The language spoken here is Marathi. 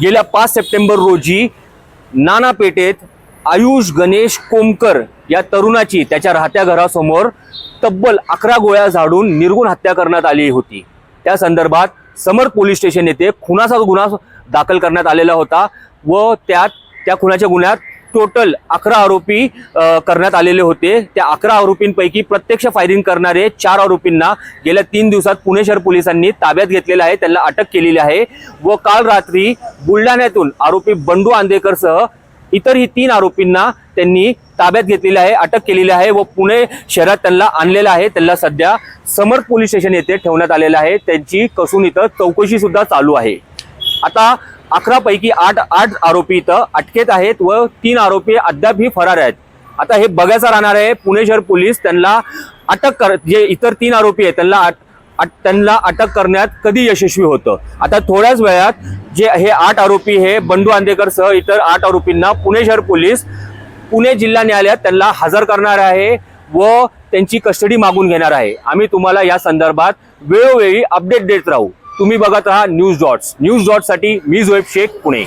गेल्या पाच सप्टेंबर रोजी नानापेठेत आयुष गणेश कोमकर या तरुणाची त्याच्या राहत्या घरासमोर तब्बल अकरा गोळ्या झाडून निर्गुण हत्या करण्यात आली होती. त्या संदर्भात समर पोलीस स्टेशन येथे खुनाचा गुन्हा दाखल करण्यात आलेला होता व त्यात त्या खुनाच्या गुन्ह्यात टोटल अकरा आरोपी करण्यात आलेले होते. त्या अकरा आरोपींपैकी प्रत्यक्ष फायरिंग करणारे चार आरोपींना गेल्या तीन दिवसात पुणे शहर पोलिसांनी ताब्यात घेतलेलं आहे त्यांना अटक केलेली आहे व काल रात्री बुलढाण्यातून आरोपी बंडू आंदेकरसह इतरही तीन आरोपींना त्यांनी ताब्यात घेतलेले आहे अटक केलेली आहे व पुणे शहरात त्यांना आणलेलं आहे. त्यांना सध्या समर पोलीस स्टेशन येथे ठेवण्यात आलेलं आहे. त्यांची कसून इथं चौकशी सुद्धा चालू आहे. आता अकरा पैकी आठ आठ आरोपी इथं अटकेत आहेत व तीन आरोपी अद्यापही फरार आहेत. आता हे बघायचं राहणार आहे पुणे शहर पोलीस त्यांना अटक कर जे इतर तीन आरोपी आहेत त्यांना त्यांना अटक करण्यात कधी यशस्वी होतं? आता थोड्याच वेळात जे हे आठ आरोपी हे बंडू आंदेकर सह इतर आठ आरोपींना पुणे शहर पोलीस पुणे जिल्हा न्यायालयात त्यांना हजर करणार आहे व त्यांची कस्टडी मागून घेणार आहे. आम्ही तुम्हाला या संदर्भात वेळोवेळी अपडेट देत राहू. तुम्ही बघत राहा न्यूज डॉट्स. न्यूज डॉट्ससाठी मी झोएब शेख पुणे.